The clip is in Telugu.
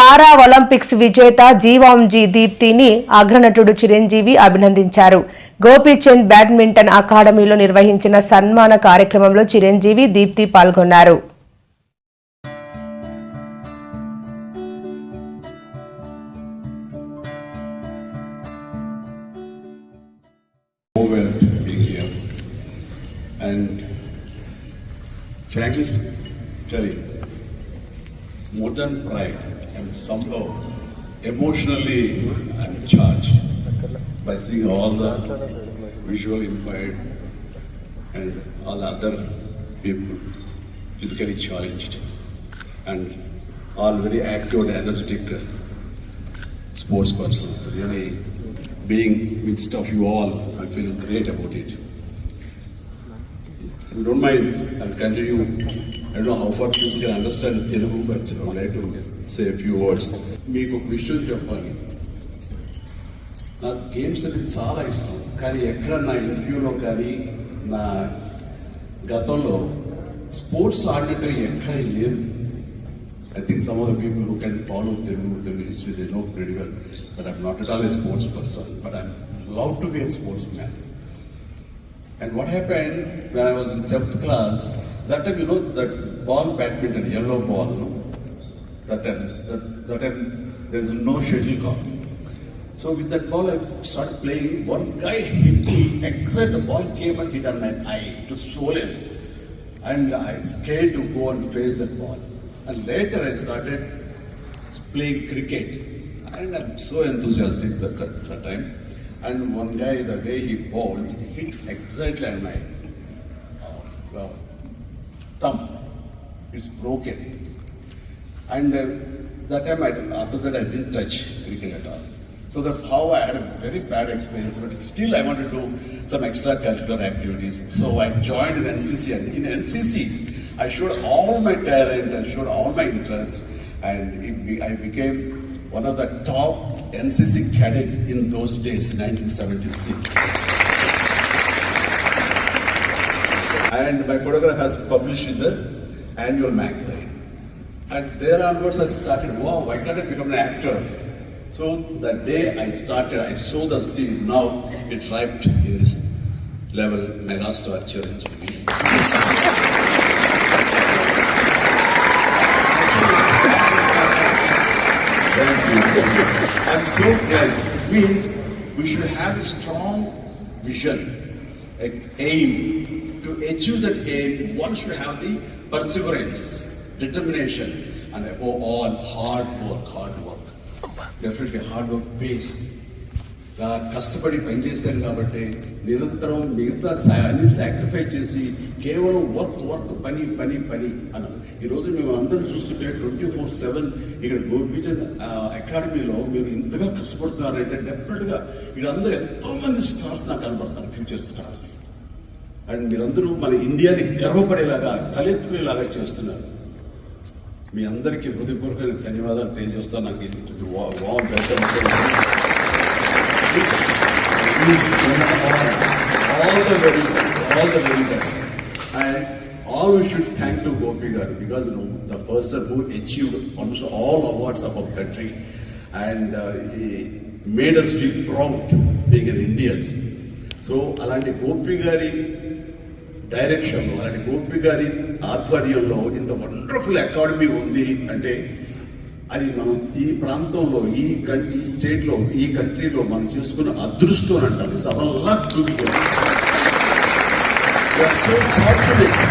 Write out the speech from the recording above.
పారా ఒలింపిక్స్ విజేత జీవాంజీ దీప్తిని అగ్రనటుడు చిరంజీవి అభినందించారు గోపీచంద్ బ్యాడ్మింటన్ అకాడమీలో నిర్వహించిన సన్మాన కార్యక్రమంలో చిరంజీవి దీప్తి పాల్గొన్నారు modern pride. I'm somehow emotionally I'm charged by seeing all the visually impaired and all other people physically challenged and all very active and energetic sports persons. Really being midst of you all, I'm feeling great about it. If you don't mind, I'll continue. I don't know how far people can understand Telugu, but I would like to say a few words. మీకు ఒక విషయం చెప్పాలి నాకు గేమ్స్ అంటే చాలా ఇష్టం కానీ ఎక్కడ నా ఇంటర్వ్యూలో కానీ నా గతంలో స్పోర్ట్స్ ఆడినట్టు ఎక్కడ లేదు I think some of the people who can follow Telugu, Telugu history, they know pretty well that I'm not at all a sports person, but I'm allowed to be a sportsman. And what happened when I was in seventh class, that time you know that ball badminton, yellow ball, no? That time, that, that time there is no shuttlecock. So with that ball I started playing, one guy hit me, except the ball came and hit on my eye, to swollen. And I scared to go and face that ball. And later I started playing cricket. And I'm so enthusiastic at that, that time. And one guy, the way he bowled, it hit exactly on my uh, well, thumb. It's broken. And uh, that time, I, after that, I didn't touch cricket at all. So that's how I had a very bad experience, but still I wanted to do some extracurricular activities. So I joined the NCC and in NCC I showed all my talent, I showed all my interest and I became one of the top NCC cadet in those days, 1976. and my photograph has published in the annual magazine. And there onwards I started, wow, why can't I become an actor? So the day I started, I saw the scene, now it arrived in this level megastar challenge. and so blessed. It means we should have a strong vision, an aim. To achieve that aim, one should have the perseverance, determination, and above all, hard work, hard work. Oh Definitely hard work pays కష్టపడి పనిచేశాను కాబట్టి నిరంతరం మిగతా అన్ని సాక్రిఫై చేసి కేవలం వర్క్ వర్క్ పని పని పని అన్నాం ఈరోజు మేము అందరం చూస్తుంటే ట్వంటీ ఫోర్ సెవెన్ ఇక్కడ గోపీజన్ అకాడమీలో మీరు ఇంతగా కష్టపడుతున్నారంటే డెఫినెట్గా వీళ్ళందరూ ఎంతో మంది స్టార్స్ నాకు కనబడతారు ఫ్యూచర్ స్టార్స్ అండ్ మీరందరూ మన ఇండియాని గర్వపడేలాగా తలెత్తుకునేలాగా చేస్తున్నారు మీ అందరికీ హృదయపూర్వక ధన్యవాదాలు తెలియజేస్తాను నాకు వాల్ Please, please, all the very best, all the very best. And always should thank to Gopi Garu because you know, the person who achieved almost all awards of our country and uh, he made us feel proud being an Indians. so అలాంటి గోపి గారి డైరెక్షన్లో అలాంటి గోపి గారి ఆధ్వర్యంలో ఇంత వండర్ఫుల్ అకాడమీ ఉంది అది మనం ఈ ప్రాంతంలో ఈ ఈ స్టేట్లో ఈ కంట్రీలో మనం చేసుకున్న అదృష్టం అంటారు అంటాం సో ఫార్చునేట్